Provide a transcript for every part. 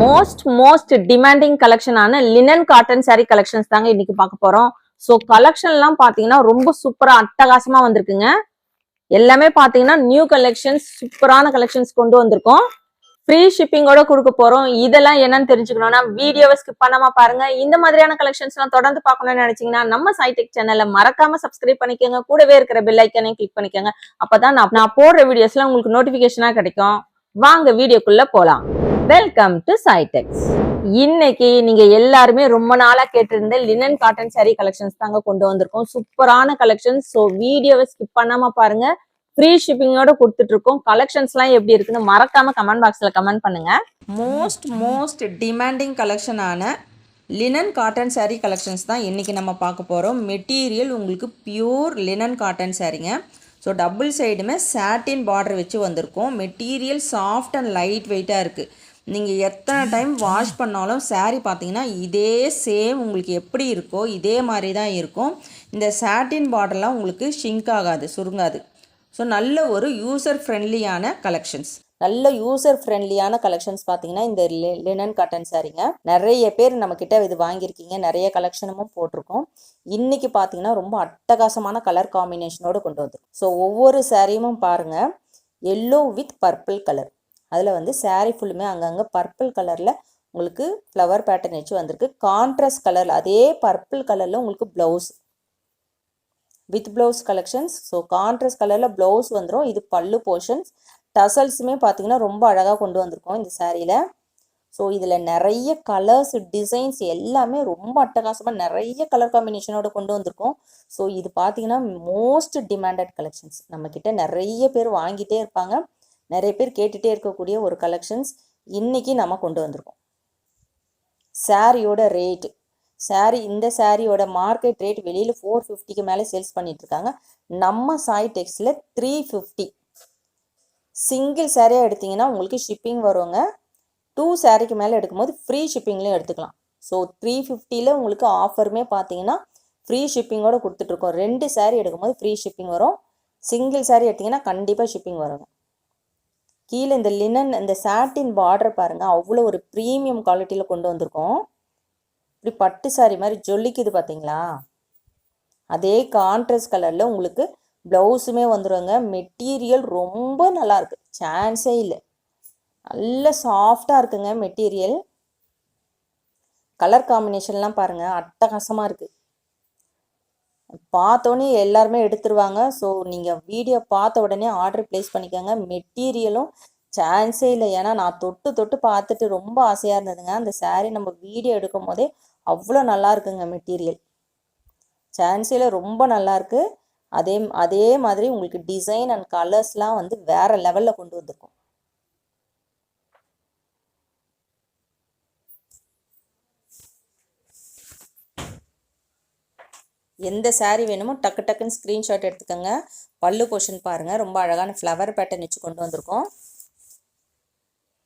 Most most demanding கலெக்ஷனான linen cotton sari collections தாங்க இன்னைக்கு பார்க்க போறோம். ஸோ கலெக்ஷன் எல்லாம் பாத்தீங்கன்னா ரொம்ப சூப்பரா அட்டகாசமா வந்திருக்குங்க. எல்லாமே பாத்தீங்கன்னா நியூ கலெக்ஷன்ஸ் சூப்பரான கலெக்ஷன்ஸ் கொண்டு வந்திருக்கோம். ஃப்ரீ ஷிப்பிங்கோட கொடுக்க போறோம். இதெல்லாம் என்னன்னு தெரிஞ்சுக்கணும்னா வீடியோவை ஸ்கிப் பண்ணாம பாருங்க. இந்த மாதிரியான கலெக்ஷன்ஸ் எல்லாம் தொடர்ந்து பார்க்கணும்னு நினைச்சீங்கன்னா நம்ம சைடெக் சேனலை மறக்காம சப்ஸ்கிரைப் பண்ணிக்கோங்க. கூடவே இருக்கிற பெல் ஐக்கனையும் கிளிக் பண்ணிக்கோங்க. அப்பதான் நான் நான் போடுற வீடியோஸ்லாம் உங்களுக்கு நோட்டிபிகேஷனா கிடைக்கும். வாங்க வீடியோக்குள்ள போலாம். வெல்கம் டு சைடெக்ஸ் இன்னைக்கு நீங்க எல்லாருமே ரொம்ப நாளா கேட்டிருந்த லினன் காட்டன் சாரி கலெக்ஷன்ஸ் தாங்க கொண்டு வந்திருக்கோம். சூப்பரான கலெக்ஷன்ஸ் ஸோ வீடியோவை ஸ்கிப் பண்ணாம பாருங்க. ஃப்ரீ ஷிப்பிங்கோட கொடுத்துட்டு இருக்கோம் கலெக்ஷன்ஸ்லாம் எப்படி இருக்குன்னு மறக்காம கமெண்ட் பாக்ஸ்ல கமெண்ட் பண்ணுங்க. மோஸ்ட் மோஸ்ட் டிமாண்டிங் கலெக்ஷனான லினன் காட்டன் saree கலெக்ஷன்ஸ் தான் இன்னைக்கு நம்ம பார்க்க போகிறோம் மெட்டீரியல் உங்களுக்கு பியூர் லினன் காட்டன் சாரீங்க ஸோ டபுள் சைடுமே சாட்டின் பார்டர் வச்சு வந்திருக்கோம். மெட்டீரியல் சாஃப்ட் அண்ட் லைட் வெயிட்டாக இருக்குது நீங்கள் எத்தனை டைம் வாஷ் பண்ணாலும் சேரீ பார்த்தீங்கன்னா இதே சேம் உங்களுக்கு எப்படி இருக்கோ இதே மாதிரி தான் இருக்கும். இந்த சாட்டின் பார்டர்லாம் உங்களுக்கு ஷிங்க் ஆகாது சுருங்காது. ஸோ நல்ல ஒரு யூசர் ஃப்ரெண்ட்லியான கலெக்ஷன்ஸ் நல்ல யூசர் ஃப்ரெண்ட்லியான கலெக்ஷன்ஸ் பார்த்தீங்கன்னா இந்த லினன் காட்டன் சாரீங்க நிறைய பேர் நம்மக்கிட்ட இது வாங்கியிருக்கீங்க. நிறைய கலெக்ஷனும் போட்டிருக்கோம். இன்னைக்கு பார்த்தீங்கன்னா ரொம்ப அட்டகாசமான கலர் காம்பினேஷனோடு கொண்டு வந்துடும் ஸோ ஒவ்வொரு சாரியுமும் பாருங்கள் எல்லோ வித் பர்பிள் கலர் அதில் வந்து சாரீ ஃபுல்லுமே அங்கங்கே பர்பிள் கலரில் உங்களுக்கு ஃப்ளவர் பேட்டர்ன் வச்சு வந்திருக்கு. கான்ட்ராஸ்ட் கலர் அதே பர்பிள் கலரில் உங்களுக்கு blouse with blouse collections so contrast கலரில் ப்ளவுஸ் வந்துடும் இது பல்லு போர்ஷன்ஸ் டசல்ஸுமே பார்த்தீங்கன்னா ரொம்ப அழகாக கொண்டு வந்திருக்கோம் இந்த சாரியில் ஸோ இதில் நிறைய கலர்ஸ் டிசைன்ஸ் எல்லாமே ரொம்ப அட்டகாசமாக நிறைய கலர் காம்பினேஷனோட கொண்டு வந்திருக்கோம். ஸோ இது பார்த்தீங்கன்னா மோஸ்ட் டிமாண்டட் கலெக்ஷன்ஸ் நம்மக்கிட்ட நிறைய பேர் வாங்கிட்டே இருப்பாங்க. நிறைய பேர் கேட்டுகிட்டே இருக்கக்கூடிய ஒரு கலெக்ஷன்ஸ் இன்றைக்கி நம்ம கொண்டு வந்திருக்கோம். சாரியோட ரேட்டு சாரி இந்த சாரியோட மார்க்கெட் ரேட் வெளியில் ஃபோர் ஃபிஃப்டிக்கு மேலே சேல்ஸ் பண்ணிகிட்டு இருக்காங்க. நம்ம சாய் டெக்ஸில் த்ரீ ஃபிஃப்டி சிங்கிள் சாரியாக எடுத்தீங்கன்னா உங்களுக்கு ஷிப்பிங் வருங்க. டூ சாரிக்கு மேலே எடுக்கும்போது ஃப்ரீ ஷிப்பிங்லேயும் எடுத்துக்கலாம். ஸோ த்ரீ ஃபிஃப்டியில் உங்களுக்கு ஆஃபருமே பார்த்தீங்கன்னா ஃப்ரீ ஷிப்பிங்கோட கொடுத்துட்ருக்கோம் ரெண்டு சாரி எடுக்கும்போது ஃப்ரீ ஷிப்பிங் வரும். சிங்கிள் சாரி எடுத்திங்கன்னா கண்டிப்பாக ஷிப்பிங் வருங்க கீழே இந்த லினன் இந்த சாட்டின் பார்டர் பாருங்கள் அவ்வளோ ஒரு ப்ரீமியம் குவாலிட்டியில் கொண்டு வந்திருக்கோம். இப்படி பட்டு சாரி மாதிரி ஜொல்லிக்குது பார்த்தீங்களா அதே கான்ட்ராஸ்ட் கலரில் உங்களுக்கு ப்ளவுஸுமே வந்துடுங்க மெட்டீரியல் ரொம்ப நல்லாயிருக்கு சான்ஸே இல்லை. நல்ல சாஃப்டாக இருக்குங்க மெட்டீரியல் கலர் காம்பினேஷன்லாம் பாருங்கள் அட்டகாசமாக இருக்குது பார்த்தோன்னே எல்லாருமே எடுத்துருவாங்க. ஸோ நீங்கள் வீடியோ பார்த்த உடனே ஆர்டர் ப்ளேஸ் பண்ணிக்கோங்க. மெட்டீரியலும் சான்ஸே இல்லை. ஏன்னா நான் தொட்டு தொட்டு பார்த்துட்டு ரொம்ப ஆசையாக இருந்ததுங்க. அந்த சாரீ நம்ம வீடியோ எடுக்கும் போதே அவ்வளோ நல்லா இருக்குங்க மெட்டீரியல் சான்ஸில் ரொம்ப நல்லா இருக்குது அதே அதே மாதிரி உங்களுக்கு டிசைன் அண்ட் கலர்ஸ்லாம் வந்து வேறு லெவலில் கொண்டு வந்திருக்கும். எந்த சாரீ வேணுமோ டக்கு டக்குன்னு ஸ்க்ரீன்ஷாட் எடுத்துக்கோங்க. பல்லு போர்ஷன் பாருங்கள் ரொம்ப அழகான ஃப்ளவர் பேட்டர்ன் வச்சு கொண்டு வந்திருக்கோம்.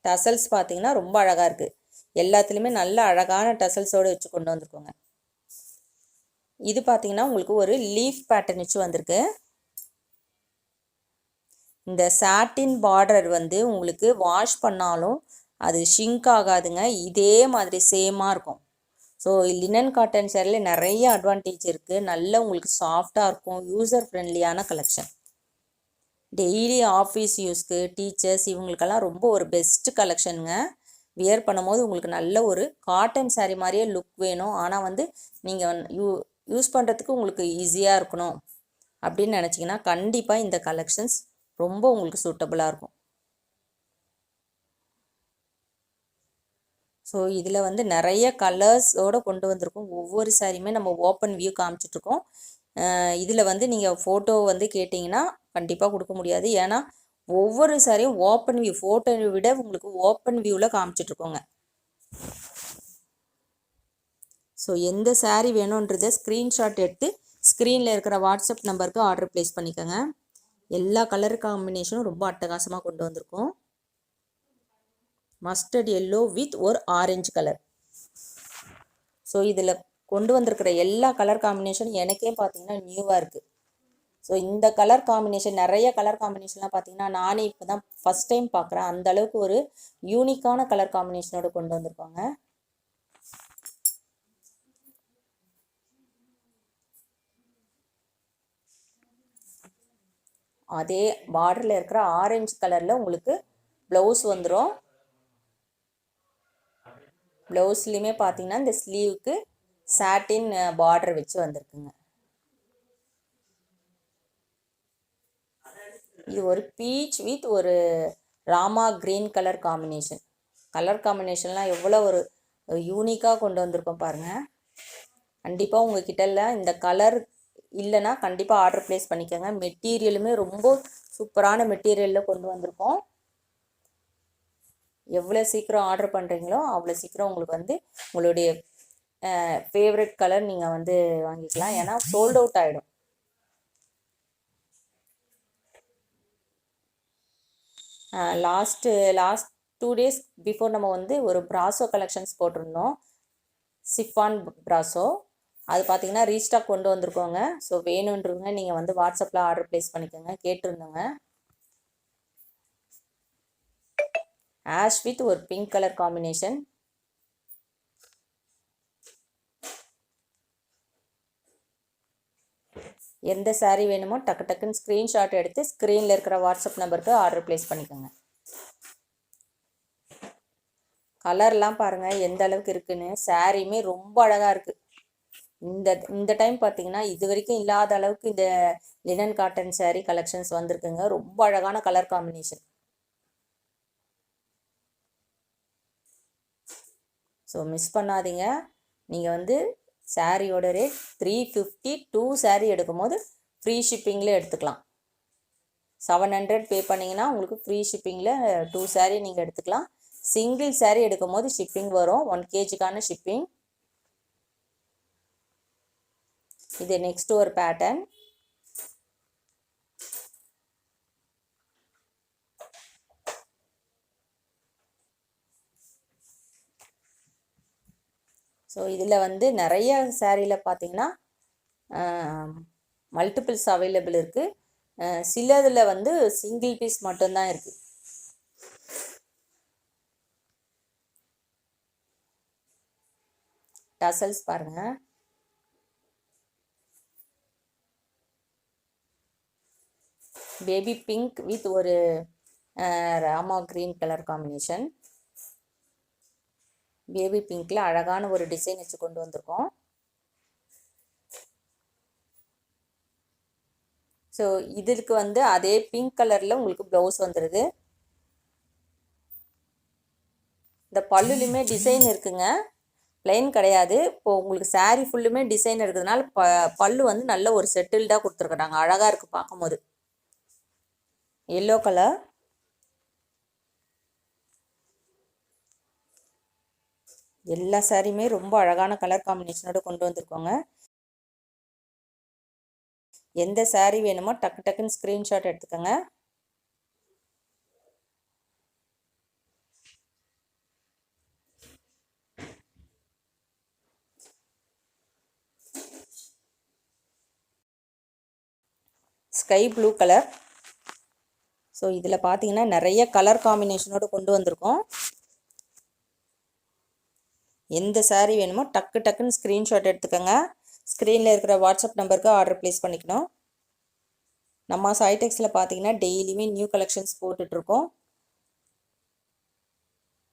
டசல்ஸ் பார்த்தீங்கன்னா ரொம்ப அழகாக இருக்குது எல்லாத்துலேயுமே நல்ல அழகான டசல்ஸோடு வச்சு கொண்டு வந்திருக்கோங்க. இது பார்த்தீங்கன்னா உங்களுக்கு ஒரு லீஃப் பேட்டர்ன் வச்சு வந்திருக்கு. இந்த சாட்டின் பார்டர் வந்து உங்களுக்கு வாஷ் பண்ணாலும் அது ஷிங்க் ஆகாதுங்க. இதே மாதிரி சேமாக இருக்கும். ஸோ லினன் காட்டன் சேரில் நிறைய அட்வான்டேஜ் இருக்குது நல்ல உங்களுக்கு சாஃப்டாக இருக்கும். யூசர் ஃப்ரெண்ட்லியான கலெக்ஷன் டெய்லி ஆஃபீஸ் யூஸ்க்கு டீச்சர்ஸ் இவங்களுக்கெல்லாம் ரொம்ப ஒரு பெஸ்ட் கலெக்ஷனுங்க வியர் பண்ணும்போது உங்களுக்கு நல்ல ஒரு காட்டன் சாரீ மாதிரியே லுக் வேணும். ஆனால் வந்து நீங்கள் யூ யூஸ் பண்ணுறதுக்கு உங்களுக்கு ஈஸியாக இருக்கணும். அப்படின்னு நினச்சிங்கன்னா கண்டிப்பாக இந்த கலெக்ஷன்ஸ் ரொம்ப உங்களுக்கு சூட்டபுளாக இருக்கும். ஸோ இதில் வந்து நிறைய கலர்ஸோடு கொண்டு வந்திருக்கோம். ஒவ்வொரு சாரியுமே நம்ம ஓப்பன் வியூ காமிச்சிட்ருக்கோம் இதில் வந்து நீங்கள் ஃபோட்டோ வந்து கேட்டிங்கன்னா கண்டிப்பாக கொடுக்க முடியாது. ஏன்னா ஒவ்வொரு சாரியும் ஓப்பன் வியூ ஃபோட்டோ விட உங்களுக்கு ஓப்பன் வியூவில் காமிச்சிட்ருக்கோங்க ஸோ எந்த saree வேணுன்றதை ஸ்க்ரீன்ஷாட் எடுத்து ஸ்க்ரீனில் இருக்கிற வாட்ஸ்அப் நம்பருக்கு ஆர்டர் ப்ளேஸ் பண்ணிக்கோங்க. எல்லா கலர் காம்பினேஷனும் ரொம்ப அட்டகாசமாக கொண்டு வந்திருக்கோம். மஸ்டர்ட் எல்லோ வித் ஒரு ஆரஞ்சு கலர் ஸோ இதில் கொண்டு வந்திருக்கிற எல்லா கலர் காம்பினேஷனும் எனக்கே பார்த்தீங்கன்னா நியூவாக இருக்குது ஸோ இந்த கலர் காம்பினேஷன் நிறைய கலர் காம்பினேஷன்லாம் பார்த்தீங்கன்னா நானே இப்போ தான் ஃபஸ்ட் டைம் பார்க்குறேன் அந்த அளவுக்கு ஒரு யூனிக்கான கலர் காம்பினேஷனோட கொண்டு வந்திருக்காங்க. அதே பார்டரில் இருக்கிற ஆரஞ்சு கலரில் உங்களுக்கு ப்ளவுஸ் வந்துடும் ப்ளவுஸ்லேயுமே பார்த்தீங்கன்னா இந்த ஸ்லீவுக்கு சாட்டின் பார்டர் வச்சு வந்திருக்குங்க. இது ஒரு பீச் வித் ஒரு Rama green colour combination colour காம்பினேஷன்லாம் எவ்வளோ ஒரு யூனிக்காக கொண்டு வந்திருக்கோம் பாருங்கள் கண்டிப்பாக உங்கள் கிட்டல இந்த கலர் இல்லைன்னா கண்டிப்பாக ஆர்டர் ப்ளேஸ் பண்ணிக்கோங்க. மெட்டீரியலுமே ரொம்ப சூப்பரான மெட்டீரியலில் கொண்டு வந்திருக்கோம். எவ்வளோ சீக்கிரம் ஆர்டர் பண்ணுறீங்களோ அவ்வளோ சீக்கிரம் உங்களுக்கு வந்து உங்களுடைய ஃபேவரட் கலர் நீங்கள் வந்து வாங்கிக்கலாம். ஏன்னா சோல்ட் அவுட் ஆகிடும் last last two days before நம்ம வந்து ஒரு ப்ராசோ கலெக்ஷன்ஸ் போட்டிருந்தோம். சிஃபான் ப்ராசோ அது பார்த்தீங்கன்னா ரீஸ்டாக் கொண்டு வந்திருக்கோங்க. ஸோ வேணுன்றவங்க நீங்கள் வந்து வாட்ஸ்அப்பில் ஆர்டர் ப்ளேஸ் பண்ணிக்கோங்க. கேட்டிருந்தோங்க. ஆஷ் வித் ஒரு பிங்க் கலர் காம்பினேஷன். எந்த சாரீ வேணுமோ டக்கு டக்குன்னு ஸ்க்ரீன்ஷாட் எடுத்து ஸ்க்ரீனில் இருக்கிற வாட்ஸ்அப் நம்பருக்கு ஆர்டர் ப்ளேஸ் பண்ணிக்கோங்க. கலர்லாம் பாருங்கள் எந்த அளவுக்கு இருக்குன்னு. சாரியுமே ரொம்ப அழகாக இருக்குது இந்த இந்த டைம் பார்த்தீங்கன்னா இது வரைக்கும் இல்லாத அளவுக்கு இந்த லினன் காட்டன் சாரீ கலெக்ஷன்ஸ் வந்திருக்குங்க. ரொம்ப அழகான கலர் காம்பினேஷன் ஸோ மிஸ் பண்ணாதீங்க. நீங்கள் வந்து சாரியோட rate three fifty two saree எடுக்கும்போது ஃப்ரீ ஷிப்பிங்கில் எடுத்துக்கலாம். செவன் ஹண்ட்ரட் பே பண்ணிங்கன்னா உங்களுக்கு ஃப்ரீ ஷிப்பிங்கில் டூ சாரீ நீங்கள் எடுத்துக்கலாம். சிங்கிள் saree எடுக்கும்போது ஷிப்பிங் வரும். ஒன் கேஜிக்கான ஷிப்பிங் இது நெக்ஸ்ட் ஒரு பேட்டர்ன் ஸோ இதில் வந்து நிறைய சேரீல பார்த்தீங்கன்னா மல்டிபிள்ஸ் அவைலபிள் இருக்குது சிலதில் வந்து சிங்கிள் பீஸ் மட்டும்தான் இருக்குது டசல்ஸ் பாருங்கள் பேபி பிங்க் வித் ஒரு Rama green colour combination baby பிங்க்ல அழகான ஒரு டிசைன் வச்சு கொண்டு வந்திருக்கோம். ஸோ இதுக்கு வந்து அதே பிங்க் கலரில் உங்களுக்கு ப்ளவுஸ் வந்துடுது இந்த பல்லுலையுமே டிசைன் இருக்குங்க. பிளைன் கிடையாது. இப்போ உங்களுக்கு சாரீ ஃபுல்லுமே டிசைன் இருக்கிறதுனால ப பல்லு வந்து நல்ல ஒரு செட்டில்டாக கொடுத்துருக்குறாங்க. அழகாக இருக்குது பார்க்கும்போது. எல்லோ கலர் எல்லா சாரியுமே ரொம்ப அழகான கலர் காம்பினேஷனோட கொண்டு வந்திருக்கோங்க. எந்த சாரீ வேணுமோ டக்கு டக்குன்னு ஸ்க்ரீன்ஷாட் எடுத்துக்கோங்க. ஸ்கை ப்ளூ கலர் ஸோ இதில் பார்த்தீங்கன்னா நிறைய கலர் காம்பினேஷனோட கொண்டு வந்திருக்கோம். எந்த சாரீ வேணுமோ டக்கு டக்குன்னு ஸ்க்ரீன்ஷாட் எடுத்துக்கோங்க. ஸ்க்ரீனில் இருக்கிற வாட்ஸ்அப் நம்பருக்கு ஆர்டர் ப்ளேஸ் பண்ணிக்கணும். நம்ம சைடெக்ஸில் பார்த்தீங்கன்னா டெய்லியுமே நியூ கலெக்ஷன்ஸ் போட்டுட்ருக்கோம்.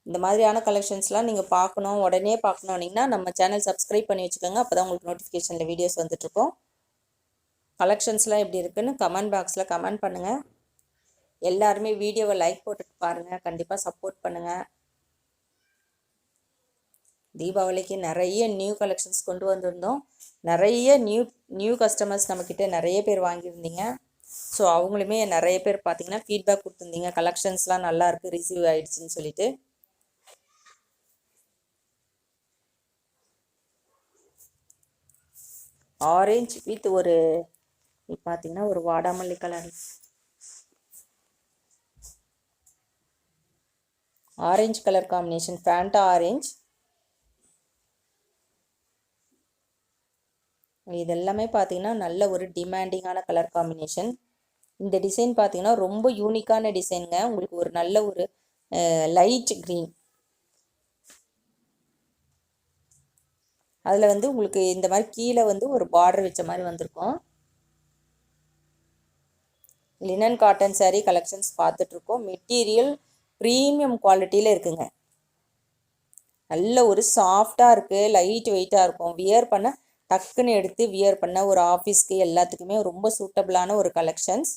இந்த மாதிரியான கலெக்ஷன்ஸ்லாம் நீங்கள் பார்க்கணும் உடனே பார்க்கணுன்னிங்கன்னா நம்ம சேனல் சப்ஸ்கிரைப் பண்ணி வச்சுக்கோங்க. அப்போ தான் உங்களுக்கு நோட்டிஃபிகேஷனில் வீடியோஸ் வந்துட்ருக்கோம். கலெக்ஷன்ஸ்லாம் எப்படி இருக்குன்னு கமெண்ட் பாக்ஸில் கமெண்ட் பண்ணுங்கள் எல்லாருமே வீடியோவை லைக் போட்டுட்டு பாருங்கள் கண்டிப்பாக சப்போர்ட் பண்ணுங்கள் தீபாவளிக்கு நிறைய நியூ கலெக்ஷன்ஸ் கொண்டு வந்திருந்தோம். நிறைய நியூ நியூ கஸ்டமர்ஸ் நம்மக்கிட்ட நிறைய பேர் வாங்கியிருந்தீங்க. ஸோ அவங்களுமே நிறைய பேர் பார்த்தீங்கன்னா ஃபீட்பேக் கொடுத்துருந்தீங்க. கலெக்ஷன்ஸ்லாம் நல்லா இருக்குது ரிசீவ் ஆகிடுச்சின்னு சொல்லிட்டு. ஆரஞ்சு வித் ஒரு பார்த்தீங்கன்னா ஒரு வாடாமல்லி colour orange colour combination Fanta orange இதெல்லாமே பார்த்தீங்கன்னா நல்ல ஒரு டிமாண்டிங்கான கலர் காம்பினேஷன் இந்த டிசைன் பார்த்தீங்கன்னா ரொம்ப யூனிக்கான டிசைனுங்க உங்களுக்கு ஒரு நல்ல ஒரு லைட் க்ரீன் அதில் வந்து உங்களுக்கு இந்த மாதிரி கீழே வந்து ஒரு பார்டர் வச்ச மாதிரி வந்திருக்கும். லினன் காட்டன் சாரீ கலெக்ஷன்ஸ் பார்த்துட்ருக்கோம் மெட்டீரியல் ப்ரீமியம் குவாலிட்டியில் இருக்குங்க. நல்ல ஒரு சாஃப்டாக இருக்குது லைட் வெயிட்டாக இருக்கும். வியர் பண்ண டக்குன்னு எடுத்து வியர் பண்ண ஒரு ஆஃபீஸ்க்கு எல்லாத்துக்குமே ரொம்ப சூட்டபிளான ஒரு கலெக்ஷன்ஸ்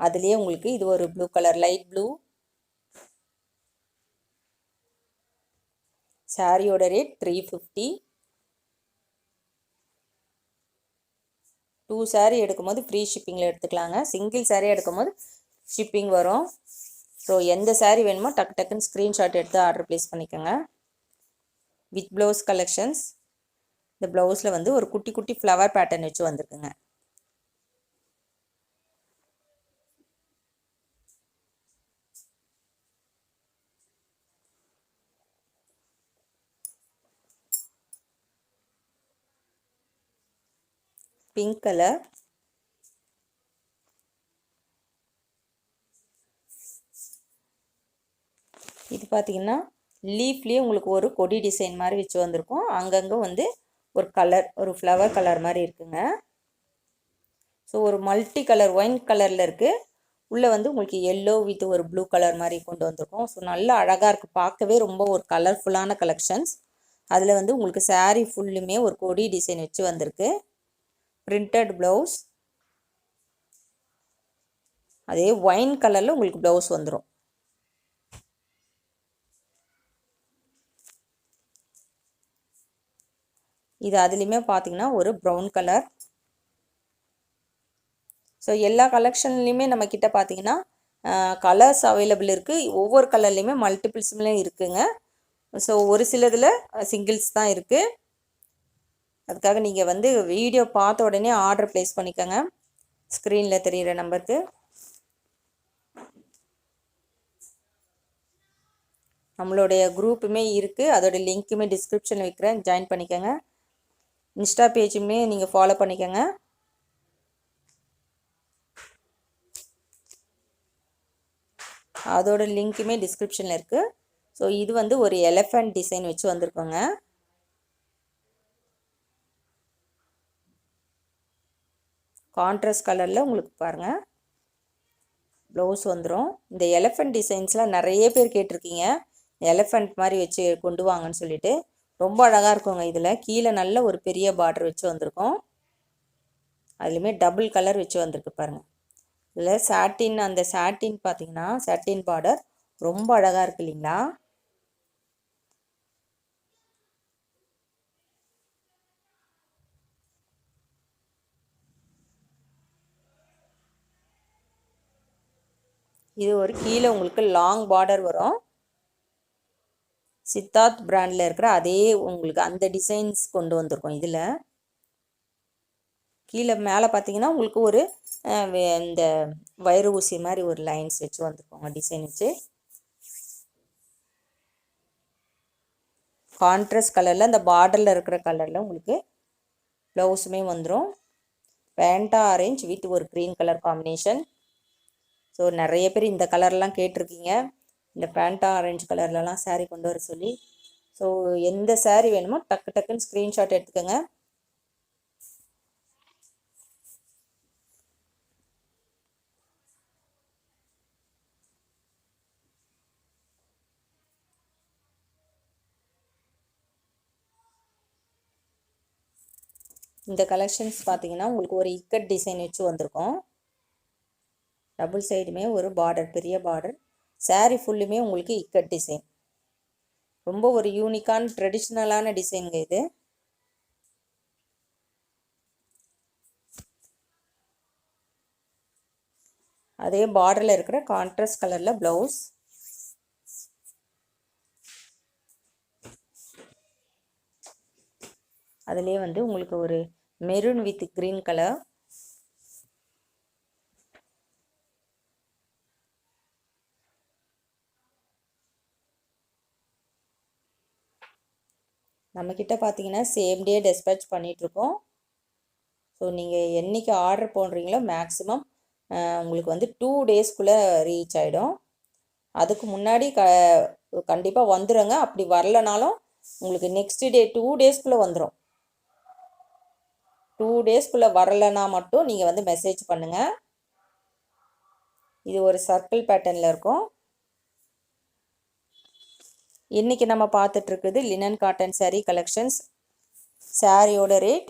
அதுலேயே உங்களுக்கு இது ஒரு ப்ளூ கலர் லைட் ப்ளூ சாரியோட rate three fifty two sari எடுக்கும்போது ஃப்ரீ ஷிப்பிங்கில் எடுத்துக்கலாங்க. சிங்கிள் சாரீ எடுக்கும்போது ஷிப்பிங் வரும். ஸோ எந்த சாரீ வேணுமோ டக்கு டக்குன்னு ஸ்க்ரீன்ஷாட் எடுத்து ஆர்டர் ப்ளேஸ் பண்ணிக்கோங்க. With blouse collections. இந்த ப்ளவுஸில் வந்து ஒரு குட்டி குட்டி ஃப்ளவர் பேட்டர்ன் வச்சு வந்திருக்குங்க. Pink colour. இது பார்த்தீங்கன்னா லீஃப்லேயே உங்களுக்கு ஒரு கொடி டிசைன் மாதிரி வச்சு வந்திருக்கும். அங்கங்கே வந்து ஒரு கலர் ஒரு ஃப்ளவர் கலர் மாதிரி இருக்குங்க. ஸோ ஒரு மல்டி கலர் ஒயின் கலரில் இருக்குது உள்ளே வந்து உங்களுக்கு எல்லோ வித் ஒரு ப்ளூ கலர் மாதிரி கொண்டு வந்திருக்கோம். ஸோ நல்லா அழகாக இருக்குது பார்க்கவே ரொம்ப ஒரு கலர்ஃபுல்லான கலெக்ஷன்ஸ் அதில் வந்து உங்களுக்கு சாரீ ஃபுல்லுமே ஒரு கொடி டிசைன் வச்சு வந்திருக்கு. பிரிண்டட் ப்ளவுஸ் அதே ஒயின் கலரில் உங்களுக்கு ப்ளவுஸ் வந்துடும் இது அதுலேயுமே பார்த்தீங்கன்னா ஒரு ப்ரௌன் கலர் ஸோ எல்லா கலெக்ஷன்லேயுமே நம்ம கிட்ட பார்த்தீங்கன்னா கலர்ஸ் அவைலபிள் இருக்குது ஒவ்வொரு கலர்லேயுமே மல்டிபிள்ஸுமே இருக்குங்க. ஸோ ஒரு சிலதில் சிங்கிள்ஸ் தான் இருக்குது அதுக்காக நீங்கள் வந்து வீடியோ பார்த்த உடனே ஆர்டர் ப்ளேஸ் பண்ணிக்கோங்க. ஸ்க்ரீனில் தெரிகிற நம்பருக்கு நம்மளுடைய குரூப்புமே இருக்குது அதோடய லிங்க்குமே டிஸ்கிரிப்ஷனில் வைக்கிறேன். ஜாயின் பண்ணிக்கோங்க. இன்ஸ்டா பேஜுமே நீங்கள் ஃபாலோ பண்ணிக்கோங்க. அதோட லிங்க்குமே டிஸ்கிரிப்ஷனில் இருக்குது ஸோ இது வந்து ஒரு எலஃபண்ட் டிசைன் வச்சு வந்திருக்கோங்க. கான்ட்ராஸ்ட் கலரில் உங்களுக்கு பாருங்கள் ப்ளவுஸ் வந்துடும் இந்த எலஃபண்ட் டிசைன்ஸ்லாம் நிறைய பேர் கேட்டிருக்கீங்க. எலஃபண்ட் மாதிரி வச்சு கொண்டு வாங்கன்னு சொல்லிட்டு. ரொம்ப அழகாக இருக்குங்க இதில். கீழே நல்ல ஒரு பெரிய பார்டர் வச்சு வந்திருக்கும். அதுலேயுமே டபுள் கலர் வச்சு வந்திருக்கு பாருங்கள் இதில் சாட்டின் அந்த சாட்டின் பார்த்தீங்கன்னா சாட்டின் பார்டர் ரொம்ப அழகாக இருக்கு இல்லைங்களா? இது ஒரு கீழே உங்களுக்கு லாங் பார்டர் வரும். சித்தார்த் பிராண்டில் இருக்கிற அதே உங்களுக்கு அந்த டிசைன்ஸ் கொண்டு வந்திருக்கோம். இதில் கீழே மேலே பார்த்தீங்கன்னா உங்களுக்கு ஒரு இந்த வயிறு ஊசி மாதிரி ஒரு லைன்ஸ் வச்சு வந்திருக்கோங்க டிசைன் வச்சு. கான்ட்ராஸ்ட் கலரில் அந்த பார்டரில் இருக்கிற கலரில் உங்களுக்கு ப்ளவுஸுமே வந்துடும் பேண்டா ஆரேஞ்ச் வித் ஒரு க்ரீன் கலர் காம்பினேஷன் ஸோ நிறைய பேர் இந்த கலர்லாம் கேட்டிருக்கீங்க. இந்த பேண்டா ஆரஞ்சு கலர்லலாம் சாரீ கொண்டு வர சொல்லி. ஸோ எந்த சாரீ வேணுமோ டக்கு டக்குன்னு ஸ்க்ரீன்ஷாட் எடுத்துக்கோங்க. இந்த கலெக்ஷன்ஸ் பார்த்தீங்கன்னா உங்களுக்கு ஒரு இக்கட் டிசைன் வச்சு வந்திருக்கும். டபுள் சைடுமே ஒரு பார்டர் பெரிய பார்டர் சாரீ ஃபுல்லுமே உங்களுக்கு இக்கட் டிசைன் ரொம்ப ஒரு யூனிக்கான ட்ரெடிஷ்னலான டிசைனுங்க இது. அதே பார்டரில் இருக்கிற கான்ட்ராஸ்ட் கலரில் ப்ளவுஸ் அதுலேயே வந்து உங்களுக்கு ஒரு மெரூன் வித் க்ரீன் கலர் நம்மக்கிட்ட பார்த்தீங்கன்னா சேம் டே டெஸ்பேச் பண்ணிகிட்ருக்கோம் ஸோ நீங்கள் என்றைக்கு ஆர்டர் போடுறீங்களோ மேக்ஸிமம் உங்களுக்கு வந்து டூ டேஸ்க்குள்ளே ரீச் ஆகிடும் அதுக்கு முன்னாடி க கண்டிப்பாக வந்துடுங்க அப்படி வரலனாலும் உங்களுக்கு நெக்ஸ்ட் டே டூ டேஸ்க்குள்ளே வந்துடும் டூ டேஸ்க்குள்ளே வரலைன்னா மட்டும் நீங்கள் வந்து மெசேஜ் பண்ணுங்கள் இது ஒரு சர்க்கிள் பேட்டர்னில் இருக்கும். இன்றைக்கி நம்ம பார்த்துட்ருக்குது லினன் காட்டன் சேரீ கலெக்ஷன்ஸ் சாரியோட rate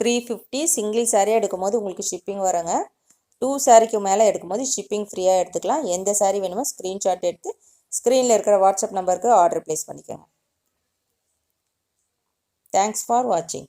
three fifty single sari எடுக்கும்போது உங்களுக்கு ஷிப்பிங் வருங்க. டூ சாரிக்கு மேலே எடுக்கும்போது ஷிப்பிங் ஃப்ரீயாக எடுத்துக்கலாம். எந்த சாரீ வேணுமோ ஸ்க்ரீன்ஷாட் எடுத்து ஸ்க்ரீனில் இருக்கிற வாட்ஸ்அப் நம்பருக்கு ஆர்டர் ப்ளேஸ் பண்ணிக்கோங்க. தேங்க்ஸ் ஃபார் வாட்சிங்